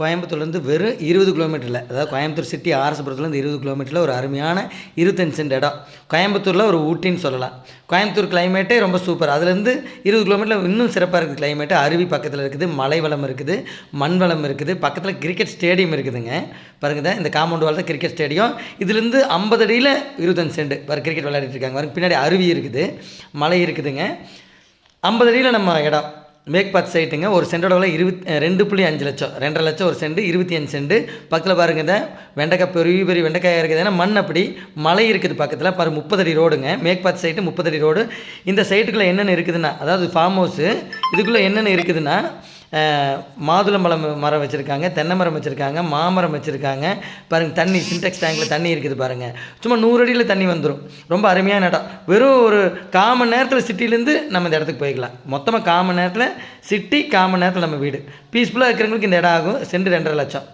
கோயம்புத்தூர்லேருந்து வெறும் இருபது கிலோமீட்டரில் அதாவது கோயம்புத்தூர் சிட்டி ஆர்எஸ்புரத்துலேருந்து இருபது கிலோமீட்டரில் ஒரு அருமையான இருபத்தஞ்சு சென்ட் இடம். கோயம்புத்தூரில் ஒரு ஊட்டின்னு சொல்லலாம். கோயம்புத்தூர் கிளைமேட்டே ரொம்ப சூப்பர் அதுலேருந்து இருபது கிலோமீட்டரில் இன்னும் சிறப்பாக இருக்குது கிளைமேட்டு அருவி பக்கத்தில் இருக்குது மலை வளம் இருக்குது மண் வளம் இருக்குது பக்கத்தில் கிரிக்கெட் ஸ்டேடியம் இருக்குதுங்க. பாருங்க இந்த காம்பவுண்ட் வால் தான் கிரிக்கெட் ஸ்டேடியம் இதுலேருந்து ஐம்பது அடியில் இருபத்தஞ்சு சென்ட் பாரு கிரிக்கெட் விளையாடிட்டு இருக்காங்க. பாருங்க பின்னாடி அருவி இருக்குது மலை இருக்குதுங்க. ஐம்பது அடியில் நம்ம இடம். மேக் பாத் சைட்டுங்க ஒரு சென்டோட விலை இருபத்தி ரெண்டு புள்ளி அஞ்சு லட்சம். ரெண்டரை லட்சம் ஒரு சென்ட் இருபத்தி அஞ்சு சென்ட் பக்கத்தில் பாருங்க இந்த வெண்டைக்காய் பெரிய பெரிய வெண்டைக்காயாக இருக்குது ஏன்னா மண் அப்படி மலை இருக்குது பக்கத்தில். பாரு முப்பது அடி ரோடுங்க மேக் பாத் சைட்டு முப்பது அடி ரோடு இந்த சைட்டுக்குள்ளே என்னென்ன இருக்குதுன்னா அதாவது ஃபார்ம் ஹவுஸு இதுக்குள்ளே என்னென்ன இருக்குதுன்னா மாதுளம்பழம் மரம் வச்சுருக்காங்க தென்னை மரம் வச்சுருக்காங்க மாமரம் வச்சுருக்காங்க. பாருங்கள் தண்ணி சின்டெக்ஸ் டேங்கில் தண்ணி இருக்குது பாருங்கள் சும்மா நூறு அடியில் தண்ணி வந்துடும் ரொம்ப அருமையான இடம். வெறும் ஒரு காமன் நேரத்தில் சிட்டிலேருந்து நம்ம இந்த இடத்துக்கு போய்க்கலாம். மொத்தமாக காமன் நேரத்தில் சிட்டி காமன் நேரத்தில் நம்ம வீடு. பீஸ்ஃபுல்லாக இருக்கிறவங்களுக்கு இந்த இடம் ஆகும். சென்ட் ரெண்டரை லட்சம்.